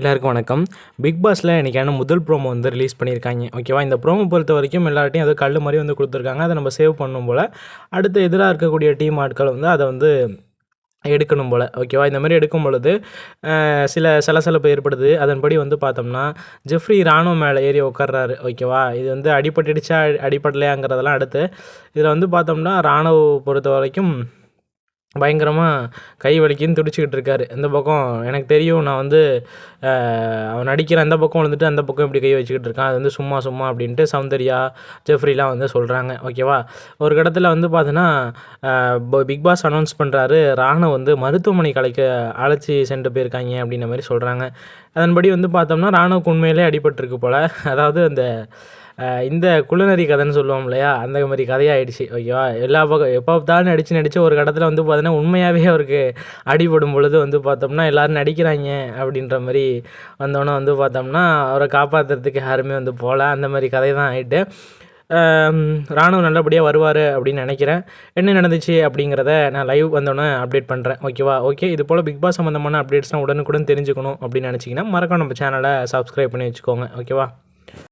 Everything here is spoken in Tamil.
எல்லாருக்கும் வணக்கம். பிக் பாஸில் இன்றைக்கான முதல் ப்ரோமோ வந்து ரிலீஸ் பண்ணியிருக்காங்க. ஓகேவா இந்த ப்ரோமோ பொறுத்த வரைக்கும் எல்லார்ட்டையும் அது கல் மாதிரி வந்து கொடுத்துருக்காங்க. அதை நம்ம சேவ் பண்ணும் போல். அடுத்து எதிராக இருக்கக்கூடிய டீம் ஆட்கள் வந்து அதை வந்து எடுக்கணும் போல். ஓகேவா இந்த மாதிரி எடுக்கும் பொழுது சில சலசலப்பு ஏற்படுது. அதன்படி வந்து பார்த்தோம்னா ஜெஃப்ரி ராணுவ மேலே ஏறி உட்கார்றாரு. ஓகேவா இது வந்து அடிபட்டுடுச்சா அடிப்படலையாங்கிறதெல்லாம் அடுத்து. இதில் வந்து பார்த்தோம்னா ராணுவ பொறுத்த வரைக்கும் பயங்கரமாக கை வலிக்குன்னு துடிச்சிக்கிட்டு இருக்காரு. இந்த பக்கம் எனக்கு தெரியும் நான் வந்து அவன் நடிக்கிற அந்த பக்கம் விழுந்துட்டு அந்த பக்கம் இப்படி கை வச்சுக்கிட்டு இருக்கான். அது வந்து சும்மா சும்மா அப்படின்ட்டு சௌந்தர்யா ஜெஃப்ரிலாம் வந்து சொல்கிறாங்க ஓகேவா ஒரு இடத்துல வந்து பார்த்தீங்கன்னா பிக் பாஸ் அனௌன்ஸ் பண்ணுறாரு ராணுவ வந்து மருத்துவமனை கலைக்க அழைச்சி சென்று போயிருக்காங்க அப்படின்ற மாதிரி சொல்கிறாங்க அதன்படி வந்து பார்த்தோம்னா ராணுவக்கு உண்மையிலே அடிபட்டிருக்கு போல். அதாவது அந்த இந்த குள்ளநரி கதைன்னு சொல்லுவோம் இல்லையா? அந்த மாதிரி கதையாயிடுச்சு. ஓகேவா எல்லா பக்கம் எப்போ பார்த்தாலும் நடித்து நடித்து ஒரு கட்டத்தில் வந்து பார்த்தீங்கன்னா உண்மையாகவே அவருக்கு அடிபடும் பொழுது வந்து பார்த்தோம்னா எல்லோரும் நடிக்கிறாங்க அப்படின்ற மாதிரி வந்தோன்னே வந்து பார்த்தோம்னா அவரை காப்பாற்றுறதுக்கு யாருமே வந்து போகல. அந்த மாதிரி கதை தான் ஆகிட்டு ராணுவம் நல்லபடியாக வருவார் அப்படின்னு நினைக்கிறேன். என்ன நடந்துச்சு அப்படிங்கிறத நான் லைவ் வந்தோடனே அப்டேட் பண்ணுறேன் ஓகேவா ஓகே இது போல் பிக் பாஸ் சம்மந்தமான அப்டேட்ஸ்லாம் உடனுக்குடன் தெரிஞ்சுக்கணும் அப்படின்னு நினச்சிங்கன்னா மறக்காம நம்ம சேனலை சப்ஸ்கிரைப் பண்ணி வச்சுக்கோங்க. ஓகேவா